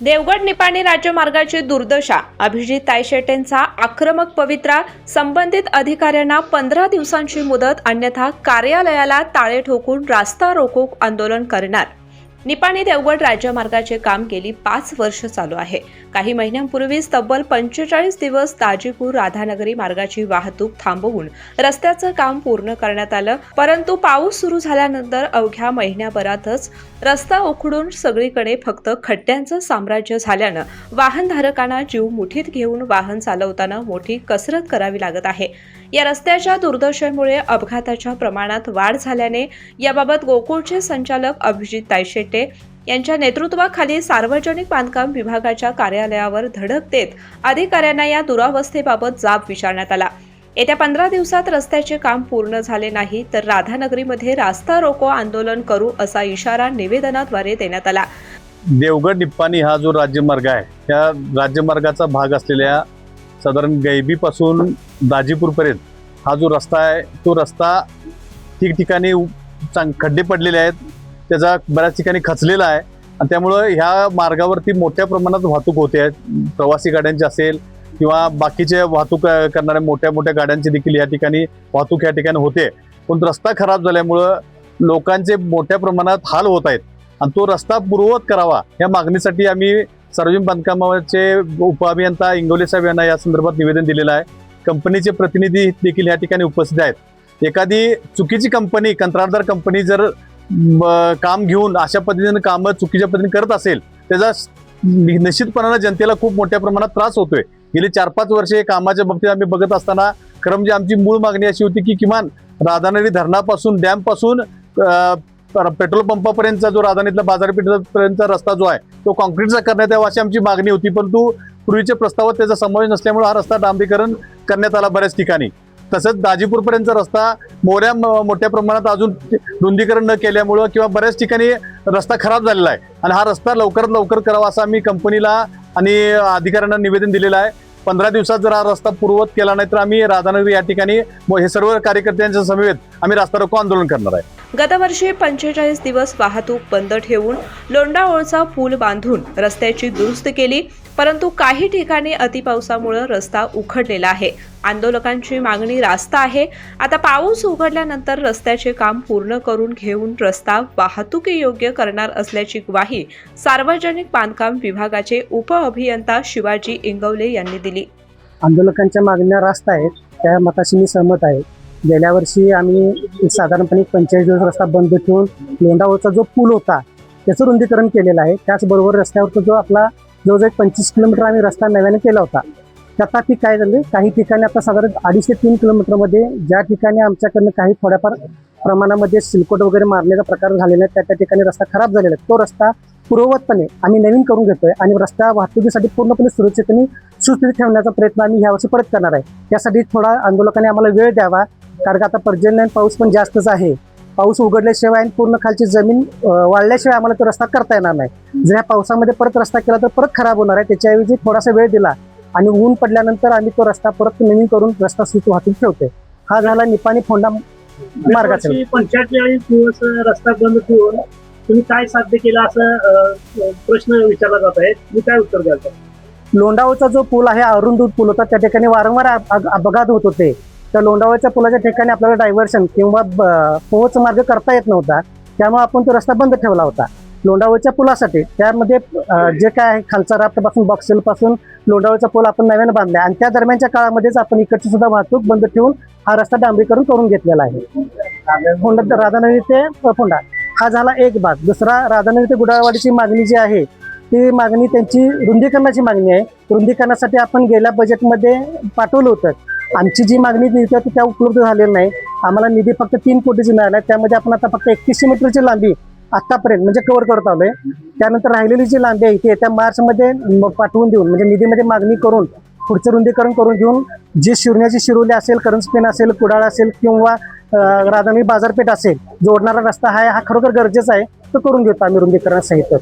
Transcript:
देवगड निपाणी राज्यमार्गाची दुर्दशा. अभिजित तायशेटेंचा आक्रमक पवित्रा संबंधित अधिकाऱ्यांना पंधरा दिवसांची मुदत अन्यथा कार्यालयाला ताळे ठोकून रास्ता रोको आंदोलन करणार. निपाणी देवगड राज्यमार्गाचे काम गेली पाच वर्ष चालू आहे. काही महिन्यांपूर्वीच तब्बल पंचेचाळीस दिवस ताजीपूर राधानगरी मार्गाची वाहतूक थांबवून रस्त्याचं काम पूर्ण करण्यात आलं. परंतु पाऊस सुरू झाल्यानंतर अवघ्या महिन्याभरातच रस्ता उखडून सगळीकडे फक्त खड्ड्यांचं साम्राज्य झाल्यानं वाहनधारकांना जीव मुठीत घेऊन वाहन चालवताना मोठी कसरत करावी लागत आहे. या रस्त्याच्या दुर्दशेमुळे अपघाताच्या प्रमाणात वाढ झाल्याने याबाबत गोकुळचे संचालक अभिजित तायशेटे यांच्या नेतृत्वाखाली सार्वजनिक बांधकाम विभागाच्या कार्यालयावर धडक देत अधिकाऱ्यांना या दुरावस्थेबाबत जाब विचारण्यात आला. येत्या पंधरा दिवसात रस्त्याचे काम पूर्ण झाले नाही तर राधानगरीमध्ये रास्ता रोको आंदोलन करू असा इशारा निवेदनाद्वारे देण्यात आला. देवगड निप्पाणी हा जो राज्यमार्ग आहे त्या राज्यमार्गाचा भाग असलेल्या साधारण गैबीपासून दाजीपूरपर्यंत हा जो रस्ता आहे तो रस्ता ठिकठिकाणी चांग खड्डे पडलेले आहेत. त्याचा बऱ्याच ठिकाणी खचलेला आहे. आणि त्यामुळं ह्या मार्गावरती मोठ्या प्रमाणात वाहतूक होते. आहे प्रवासी गाड्यांची असेल किंवा बाकीचे वाहतूक करणाऱ्या मोठ्या मोठ्या गाड्यांची देखील या ठिकाणी वाहतूक या ठिकाणी होते. पण रस्ता खराब झाल्यामुळं लोकांचे मोठ्या प्रमाणात हाल होत आहेत. आणि तो रस्ता पूर्ववत करावा या मागणीसाठी आम्ही सार्वजनिक बांधकामाचे उपअभियंता इंगोले साहेब यांना या संदर्भात निवेदन दिलेलं आहे. कंपनीचे प्रतिनिधी देखील या ठिकाणी उपस्थित आहेत. एखादी चुकीची कंपनी कंत्राटदार कंपनी जर काम घेऊन अशा पद्धतीने कामं चुकीच्या पद्धतीने करत असेल त्याचा निश्चितपणानं जनतेला खूप मोठ्या प्रमाणात त्रास होतोय. गेली चार पाच वर्षे कामाच्या बाबतीत आम्ही बघत असताना खरं म्हणजे आमची मूळ मागणी अशी होती की किमान राधानगरी धरणापासून डॅमपासून पेट्रोल पंपापर्यंतचा जो राधानीतला बाजारपेठेपर्यंतचा रस्ता जो आहे तो कॉन्क्रीटचा करण्यात यावा अशी आमची मागणी होती. परंतु पूर्वीच्या प्रस्तावात त्याचा समावेश नसल्यामुळे हा रस्ता डांबरीकरण करण्यात आला बऱ्याच ठिकाणी. तसंच दाजीपूरपर्यंतचा रस्ता मोऱ्या मोठ्या प्रमाणात अजून रुंदीकरण न केल्यामुळं किंवा बऱ्याच ठिकाणी रस्ता खराब झालेला आहे. आणि हा रस्ता लवकरात लवकर करावा असं आम्ही कंपनीला आणि अधिकाऱ्यांना निवेदन दिलेलं आहे. पंधरा दिवसात जर हा रस्ता पूर्ववत केला नाही तर आम्ही राधानगरी या ठिकाणी हे सर्व कार्यकर्त्यांच्या समवेत आम्ही रस्ता रोको आंदोलन करणार आहे. गतवर्षी पंचेचाळीस दिवस वाहतूक बंद ठेवून लोंडाओळचा पूल बांधून रस्त्याची दुरुस्ती केली परंतु काही ठिकाणी अतिपावसामुळे रस्ता उखडलेला आहे. आंदोलकांची मागणी रास्ता आहे. आता पाऊस उघडल्यानंतर रस्त्याचे काम पूर्ण करून घेऊन रस्ता वाहतुकी योग्य करणार असल्याची ग्वाही सार्वजनिक बांधकाम विभागाचे उपअभियंता शिवाजी इंगवले यांनी दिली. आंदोलकांच्या मागण्या रास्त आहेत. त्या मताशी मी सहमत आहे. गेल्या वर्षी आम्ही एक साधारणपणे पंचेचाळीस दिवस रस्ता बंद ठेवून लोंढावरचा जो पूल होता त्याचं रुंदीकरण केलेलं आहे. त्याचबरोबर रस्त्यावरचा जो आपला जवळजवळ पंचवीस किलोमीटर आम्ही रस्ता नव्याने केला होता. त्यात ती काय झाले? काही ठिकाणी आता साधारण अडीचशे तीन किलोमीटरमध्ये ज्या ठिकाणी आमच्याकडनं काही थोड्याफार प्रमाणामध्ये सिलकोट वगैरे मारण्याचा प्रकार झालेला आहे त्या त्या ठिकाणी रस्ता खराब झालेला आहे. तो रस्ता पूर्ववतपणे आम्ही नवीन करून घेतोय आणि रस्ता वाहतुकीसाठी पूर्णपणे सुरक्षितपणे सुस्थितीत ठेवण्याचा प्रयत्न आम्ही यावर्षी परत करणार आहे. त्यासाठी थोडा आंदोलकांनी आम्हाला वेळ द्यावा. कारण का आता पर्जन्य पाऊस पण जास्तच आहे. पाऊस उघडल्याशिवाय आणि पूर्ण खालची जमीन अं, वाळल्याशिवाय आम्हाला तो रस्ता करता येणार नाही. जर ह्या पावसामध्ये परत रस्ता केला तर परत खराब होणार आहे. त्याच्याऐवजी थोडासा वेळ दिला आणि ऊन पडल्यानंतर आम्ही तो रस्ता परत नवीन करून रस्ता सुत वाहतूक ठेवतोय. हा झाला निपाणी फोंडा मार्गाचा. पंचेचाळीस दिवस रस्ता बंद ठेवून तुम्ही काय साध्य केलं असं प्रश्न विचारला जात आहे तुम्ही काय उत्तर द्याल? लोंढावचा जो पूल आहे अरुंदूत पूल होता त्या ठिकाणी वारंवार अप- अप- अपघात होत होते. तर लोंढावच्या पुलाच्या ठिकाणी आपल्याला डायव्हर्शन किंवा ब- पोहोच मार्ग करता येत नव्हता. त्यामुळे आपण तो रस्ता बंद ठेवला होता. लोंढावच्या पुलासाठी त्यामध्ये जे काय आहे खालचा राफ्टपासून बॉक्सेलपासून पासून पूल आपण नव्याने बांधला आणि त्या दरम्यानच्या काळामध्येच आपण इकडची सुद्धा वाहतूक बंद ठेवून हा रस्ता डांबरीकरण करून घेतलेला आहे. फोंडा राधानगरी ते फोंडा हा झाला एक भाग. दुसरा राधानगरी ते गुडाळवाडीची मागणी जी आहे ती मागणी त्यांची रुंदीकरणाची मागणी आहे. रुंदीकरणासाठी आपण गेल्या बजेटमध्ये पाठवलं होतं. आमची जी मागणी निधी होती त्या उपलब्ध झालेली नाही. आम्हाला निधी फक्त तीन कोटीची मिळाला त्यामध्ये आपण आता फक्त एकतीसशे मीटरची लांबी आत्तापर्यंत म्हणजे कव्हर करत आलोय. त्यानंतर राहिलेली जी लांबी आहे ती येत्या मार्चमध्ये पाठवून देऊन म्हणजे निधीमध्ये मागणी करून पुढचं रुंदीकरण करून घेऊन जी शिरण्याची शिरोली असेल करंजपेन असेल कुडाळ असेल किंवा अं, बाजारपेठ असेल जोडणारा रस्ता आहे हा खरोखर गरजेचा आहे तो करून घेतो आम्ही रुंदीकरणासहित